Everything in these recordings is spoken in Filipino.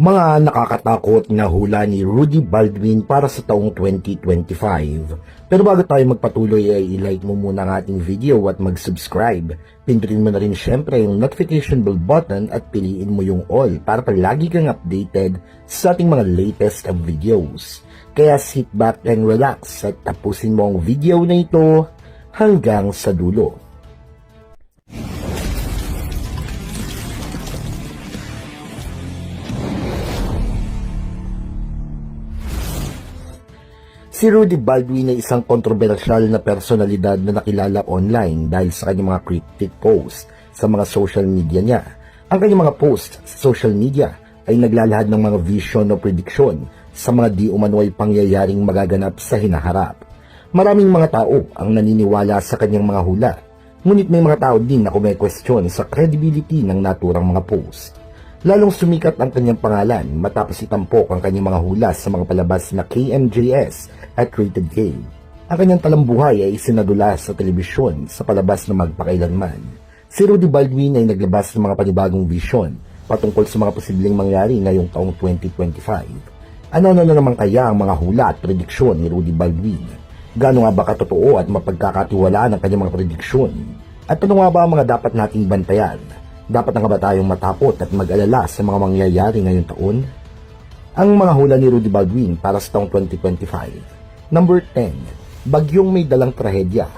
Mga nakakatakot na hula ni Rudy Baldwin para sa taong 2025. Pero bago tayo magpatuloy ay i-like mo muna ang ating video at mag-subscribe. Pindutin mo na rin syempre yung notification bell button at piliin mo yung all para palagi kang updated sa ating mga latest videos. Kaya sit back and relax at tapusin mo ang video na ito hanggang sa dulo. Si Rudy Baldwin ay isang kontrobersyal na personalidad na nakilala online dahil sa kanyang mga cryptic post sa mga social media niya. Ang kanyang mga post sa social media ay naglalahad ng mga vision o prediction sa mga di umano'y pangyayaring magaganap sa hinaharap. Maraming mga tao ang naniniwala sa kanyang mga hula, ngunit may mga tao din na kumekwestiyon sa credibility ng naturang mga post. Lalong sumikat ang kanyang pangalan matapos itampok ang kanyang mga hula sa mga palabas na KMJS at Rated K. Ang kanyang talambuhay ay isinadulas sa telebisyon sa palabas na magpakailanman. Si Rudy Baldwin ay naglabas ng mga panibagong vision patungkol sa mga posibleng mangyari ngayong taong 2025. Ano-ano na naman kaya ang mga hula at prediksyon ni Rudy Baldwin? Gaano nga ba katotoo at mapagkakatiwalaan ang kanyang mga prediksyon? At ano nga ba ang mga dapat nating bantayan? Dapat na nga ba tayong matapot at mag-alala sa mga mangyayari ngayong taon? Ang mga hula ni Rudy Baldwin para sa taong 2025. Number 10. Bagyong may dalang trahedya.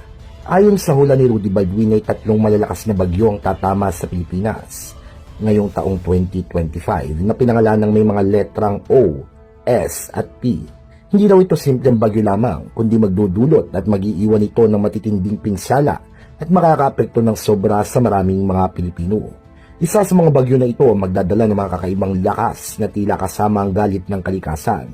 Ayon sa hula ni Rudy Baldwin ay tatlong malalakas na bagyo ang tatama sa Pilipinas ngayong taong 2025 na pinangalan ng may mga letrang O, S at P. Hindi daw ito simpleng bagyo lamang, kundi magdudulot at magiiwan ito ng matitinding pinsala at makakaapekto ng sobra sa maraming mga Pilipino. Isa sa mga bagyo na ito magdadala ng mga kakaibang lakas na tila kasama ang galit ng kalikasan.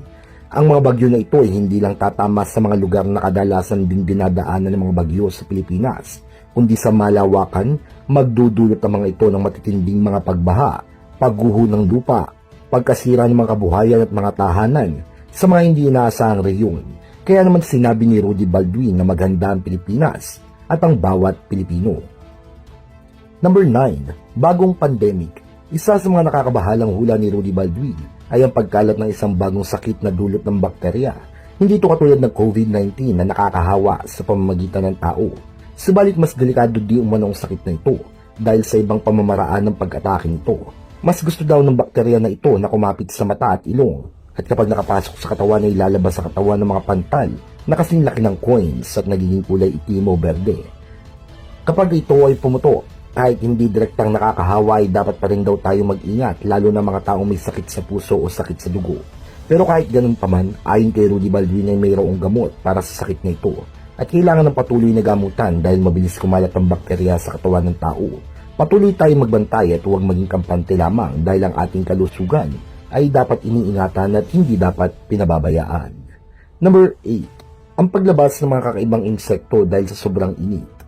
Ang mga bagyo na ito ay hindi lang tatama sa mga lugar na kadalasan din dinadaanan ng mga bagyo sa Pilipinas, kundi sa malawakan, magdudulot ang mga ito ng matitinding mga pagbaha, pagguho ng lupa, pagkasira ng mga kabuhayan at mga tahanan sa mga hindi inaasahang rehiyon. Kaya naman sinabi ni Rudy Baldwin na maganda ang Pilipinas at ang bawat Pilipino. Number 9. Bagong pandemic. Isa sa mga nakakabahalang hula ni Rudy Baldwin ay ang pagkalat ng isang bagong sakit na dulot ng bakterya. Hindi ito katulad ng COVID-19 na nakakahawa sa pamamagitan ng tao. Subalit mas delikado di umano ang sakit na ito dahil sa ibang pamamaraan ng pag-atake nito. Mas gusto daw ng bakterya na ito na kumapit sa mata at ilong at kapag nakapasok sa katawan ay lalabas sa katawan ng mga pantal na kasing laki ng coins at nagiging kulay itim o berde. Kapag ito ay pumuto, kahit hindi direktang nakakahawa ay dapat pa rin daw tayo mag-ingat lalo na mga taong may sakit sa puso o sakit sa dugo. Pero kahit ganun pa man, ayon kay Rudy Baldwin ay mayroong gamot para sa sakit na ito at kailangan ng patuloy na gamutan dahil mabilis kumalat ang bakterya sa katawan ng tao. Patuloy tayong magbantay at huwag maging kampante lamang dahil ang ating kalusugan ay dapat iniingatan at hindi dapat pinababayaan. Number 8. Ang paglabas ng mga kakaibang insekto dahil sa sobrang init.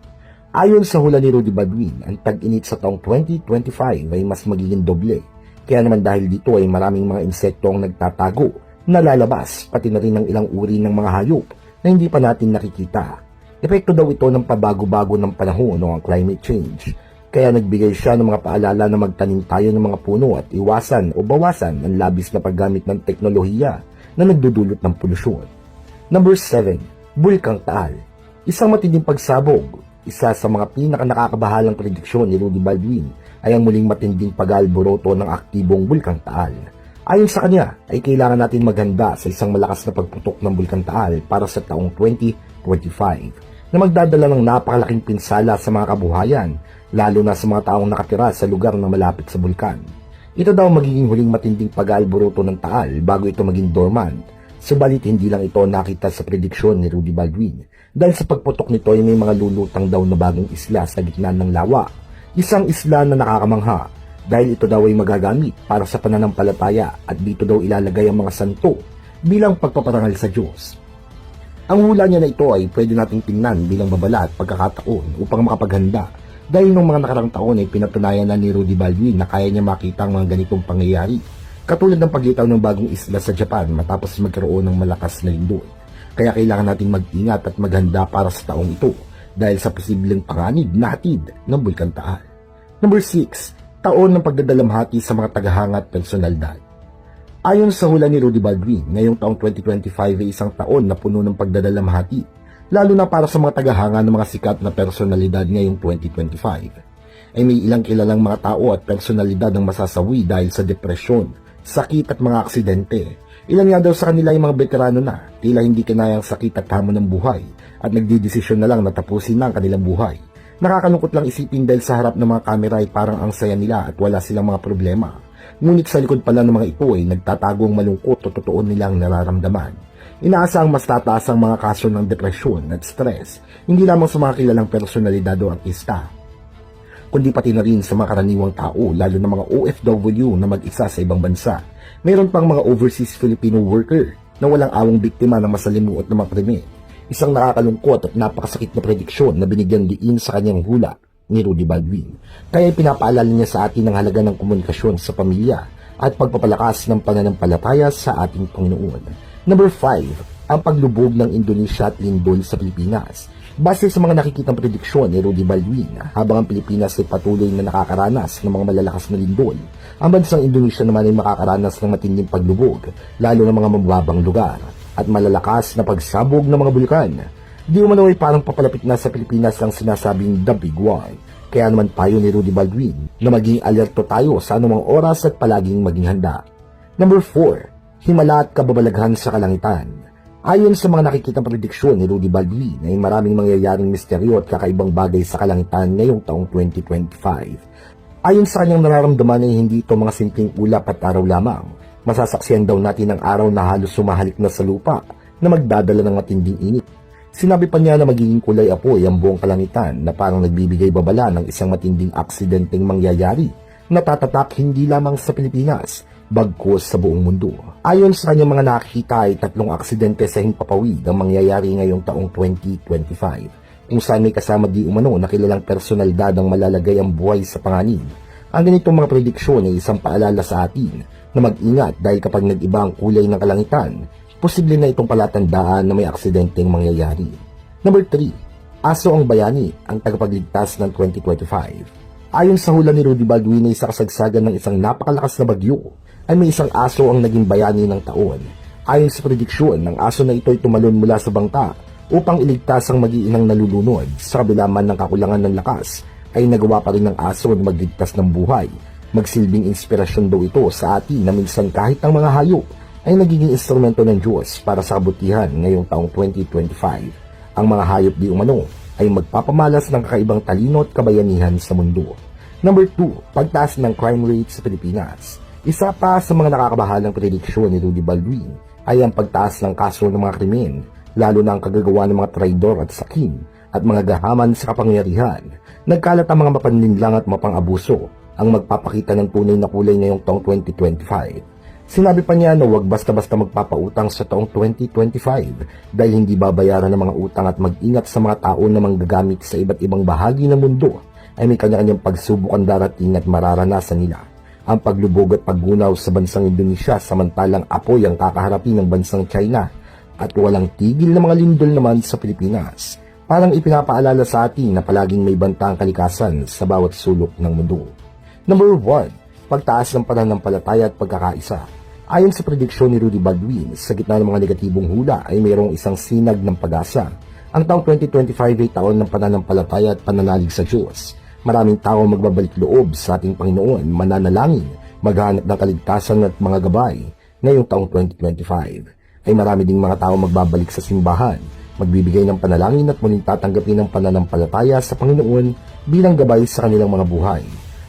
Ayon sa hula ni Rudy Badwin, ang tag-init sa taong 2025 ay mas magiging doble. Kaya naman dahil dito ay maraming mga insekto ang nagtatago, nalalabas, pati na rin ng ilang uri ng mga hayop na hindi pa natin nakikita. Epekto daw ito ng pabago-bago ng panahon o ang climate change. Kaya nagbigay siya ng mga paalala na magtanim tayo ng mga puno at iwasan o bawasan ang labis na paggamit ng teknolohiya na nagdudulot ng polusyon. Number 7. Bulkang Taal Isang matinding pagsabog isa sa mga pinaka-nakakabahalang prediksyon ni Rudy Baldwin ay ang muling matinding pag-alboroto ng aktibong Bulkang Taal. Ayon sa kanya, ay kailangan natin maghanda sa isang malakas na pagputok ng Bulkang Taal para sa taong 2025 na magdadala ng napakalaking pinsala sa mga kabuhayan, lalo na sa mga taong nakatira sa lugar na malapit sa bulkan. Ito daw magiging huling matinding pag-alboroto ng Taal bago ito maging dormant, subalit hindi lang ito nakita sa prediksyon ni Rudy Baldwin dahil sa pagputok nito ay may mga lulutang daw na bagong isla sa gitna ng lawa. Isang isla na nakakamangha dahil ito daw ay magagamit para sa pananampalataya at dito daw ilalagay ang mga santo bilang pagpaparangal sa Diyos. Ang hula niya na ito ay pwede nating tingnan bilang babala at pagkakataon upang makapaghanda dahil nung mga nakarang taon ay pinatunayan na ni Rudy Baldwin na kaya niya makita ang mga ganitong pangyayari katulad ng paglitaw ng bagong isla sa Japan matapos magkaroon ng malakas na lindol. Kaya kailangan natin mag-ingat at maghanda para sa taong ito dahil sa posibleng panganib na hatid ng Bulkan Taal. Number 6. Taon ng pagdadalamhati sa mga tagahanga at personalidad. Ayon sa hula ni Rudy Baldwin, ngayong taong 2025 ay isang taon na puno ng pagdadalamhati, lalo na para sa mga tagahanga ng mga sikat na personalidad ngayong 2025. Ay may ilang kilalang mga tao at personalidad ang masasawi dahil sa depresyon, sakit at mga aksidente. Ilan nga daw sa kanila ay mga veterano na, tila hindi kinayang sakit at hamon ng buhay, at nagdidesisyon na lang na tapusin na ang kanilang buhay. Nakakalungkot lang isipin dahil sa harap ng mga kamera ay parang ang saya nila at wala silang mga problema. Ngunit sa likod pala ng mga ito ay nagtatagong malungkot o totoo nilang nararamdaman. Inaasang mas tataas ang mga kaso ng depresyon at stress, hindi lamang sa mga kilalang personalidad o artista, kundi pati na rin sa mga karaniwang tao, lalo na mga OFW na mag-isa sa ibang bansa. Mayroon pang mga overseas Filipino worker na walang awang biktima ng masalimuot na mga krimen. Isang nakakalungkot at napakasakit na prediksyon na binigyan diin sa kanyang hula ni Rudy Baldwin. Kaya pinapaalala niya sa atin ang halaga ng komunikasyon sa pamilya at pagpapalakas ng pananampalataya sa ating Panginoon. Number 5, ang paglubog ng Indonesia at lindol sa Pilipinas. Base sa mga nakikitang prediksyon ni Rudy Baldwin, habang ang Pilipinas ay patuloy na nakakaranas ng mga malalakas na lindol, ang bansang Indonesia naman ay makakaranas ng matinding paglubog, lalo ng mga mababang lugar, at malalakas na pagsabog ng mga bulkan. Di umano ay parang papalapit na sa Pilipinas ang sinasabing The Big One. Kaya naman payo ni Rudy Baldwin na maging alerto tayo sa anumang oras at palaging maging handa. Number 4. Himala at kababalaghan sa kalangitan. Ayon sa mga nakikitang prediksyon ni Rudy Baldwin ay maraming mangyayaring misteryo at kakaibang bagay sa kalangitan ngayong taong 2025. Ayon sa kanyang nararamdaman ay hindi ito mga simpleng ulap at araw lamang. Masasaksiyan daw natin ang araw na halos sumahalik na sa lupa na magdadala ng matinding init. Sinabi pa niya na magiging kulay apoy ang buong kalangitan na parang nagbibigay babala ng isang matinding aksidenteng mangyayari na tatatak hindi lamang sa Pilipinas, bagkos sa buong mundo. Ayon sa kanyang mga nakikita ay tatlong aksidente sa himpapawid ang mangyayari ngayong taong 2025 kung saan may kasama di umano na kilalang personalidad ang malalagay ang buhay sa panganib. Ang ganitong mga prediksyon ay isang paalala sa atin na mag-ingat dahil kapag nag-iba ang kulay ng kalangitan, posible na itong palatandaan na may aksidenteng mangyayari. Number 3. Aso ang bayani, ang tagapagligtas ng 2025. Ayon sa hula ni Rudy Baldwin ay sa kasagsagan ng isang napakalakas na bagyo, ay may isang aso ang naging bayani ng taon. Ayon sa prediksyon, ng aso na ito ay tumalon mula sa bangka upang iligtas ang mag-iinang nalulunod sa kabila man ng kakulangan ng lakas ay nagawa pa rin ng aso na magligtas ng buhay. Magsilbing inspirasyon daw ito sa atin na minsan kahit ang mga hayop ay nagiging instrumento ng Diyos para sa kabutihan ngayong taong 2025. Ang mga hayop di umano ay magpapamalas ng kakaibang talino at kabayanihan sa mundo. Number 2, pagtaas ng crime rate sa Pilipinas. Isa pa sa mga nakakabahalang prediksyon ni Rudy Baldwin ay ang pagtaas ng kaso ng mga krimen, lalo na ang kagagawa ng mga traidor at sakim at mga gahaman sa kapangyarihan. Nagkalat ang mga mapanlinlang at mapang-abuso ang magpapakita ng tunay na kulay ngayong taong 2025. Sinabi pa niya na huwag basta-basta magpapautang sa taong 2025 dahil hindi babayaran ng mga utang at mag-ingat sa mga tao na manggagamit sa iba't ibang bahagi ng mundo ay may kanya-kanyang pagsubok ang darating at mararanasan nila. Ang paglubog at paggunaw sa bansang Indonesia samantalang apoy ang kakaharapin ng bansang China at walang tigil na mga lindol naman sa Pilipinas. Parang ipinapaalala sa atin na palaging may bantang kalikasan sa bawat sulok ng mundo. Number 1. Pagtaas ng pananampalataya at pagkakaisa. Ayon sa prediksyon ni Rudy Baldwin, sa gitna ng mga negatibong hula ay mayroong isang sinag ng pag-asa. Ang taong 2025 ay taon ng pananampalataya at pananalig sa Diyos. Maraming tao magbabalik loob sa ating Panginoon, mananalangin, maghanap ng kaligtasan at mga gabay. Ngayong taong 2025 ay marami ding mga tao magbabalik sa simbahan, magbibigay ng panalangin at muling tatanggapin ng pananampalataya sa Panginoon bilang gabay sa kanilang mga buhay.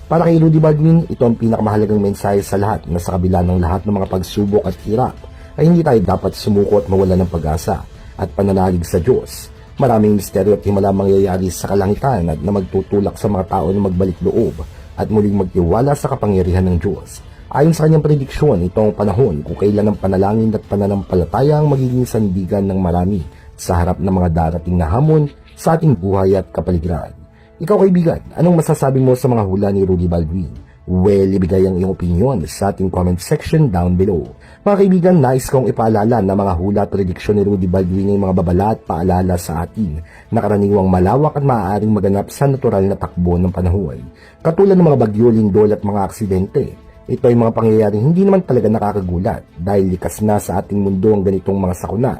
Para kay Rudy Baldwin, ito ang pinakamahalagang mensahe sa lahat na sa kabila ng lahat ng mga pagsubok at hirap ay hindi tayo dapat sumuko at mawala ng pag-asa at pananalig sa Diyos. Maraming misteryo at himala mangyayari sa kalangitan at na magtutulak sa mga tao na magbalik loob at muling magtiwala sa kapangyarihan ng Diyos. Ayon sa kanyang prediksyon, ito ang panahon kung kailan ang panalangin at pananampalataya ang magiging sandigan ng marami sa harap ng mga darating na hamon sa ating buhay at kapaligiran. Ikaw kaibigan, anong masasabi mo sa mga hula ni Rudy Baldwin? Well, ibigay ang iyong opinion sa ating comment section down below. Mga kaibigan, nais kong ipaalala na mga hula at prediksyon ni Rudy Baldwin ay mga babala at paalala sa atin na karaniwang malawak at maaaring maganap sa natural na takbo ng panahon. Katulad ng mga bagyo, lindol at mga aksidente, Ito ay mga pangyayaring hindi naman talaga nakakagulat dahil likas na sa ating mundo ang ganitong mga sakuna.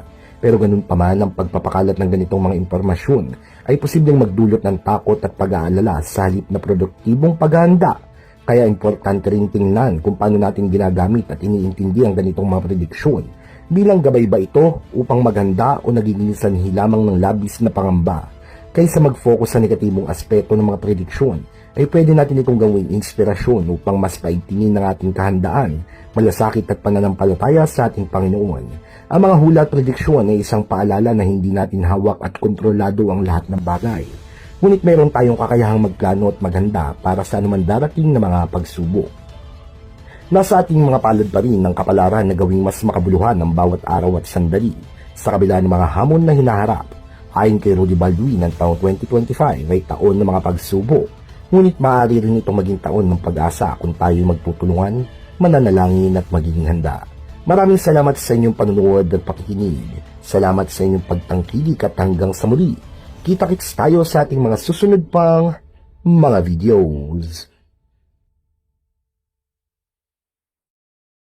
Pero ganun pa man ang pagpapakalat ng ganitong mga impormasyon ay posibleng magdulot ng takot at pag-aalala sa halip na produktibong paghahanda. Kaya importante rin tingnan kung paano natin ginagamit at iniintindi ang ganitong mga prediksyon. Bilang gabay ba ito upang maganda o nagiging sanhi lamang ng labis na pangamba? Kaysa mag-focus sa negatibong aspeto ng mga prediksyon, ay pwede natin itong gawing inspirasyon upang mas paigtingin ng ating kahandaan, malasakit at pananampalataya sa ating Panginoon. Ang mga hula at prediksyon ay isang paalala na hindi natin hawak at kontrolado ang lahat ng bagay. Ngunit meron tayong kakayahang magplano at maghanda para sa anuman darating na mga pagsubok. Nasa ating mga palad pa rin ng kapalaran na gawing mas makabuluhan ang bawat araw at sandali sa kabila ng mga hamon na hinaharap. Ayon kay Rudy Baldwin, ang taong 2025 ay taon ng mga pagsubok. Ngunit maaari rin itong maging taon ng pag-asa kung tayo magtutulungan, mananalangin at magiging handa. Maraming salamat sa inyong panunood at pakikinig. Salamat sa inyong pagtangkilik at hanggang sa muli. Kita-kits tayo sa ating mga susunod pang mga videos.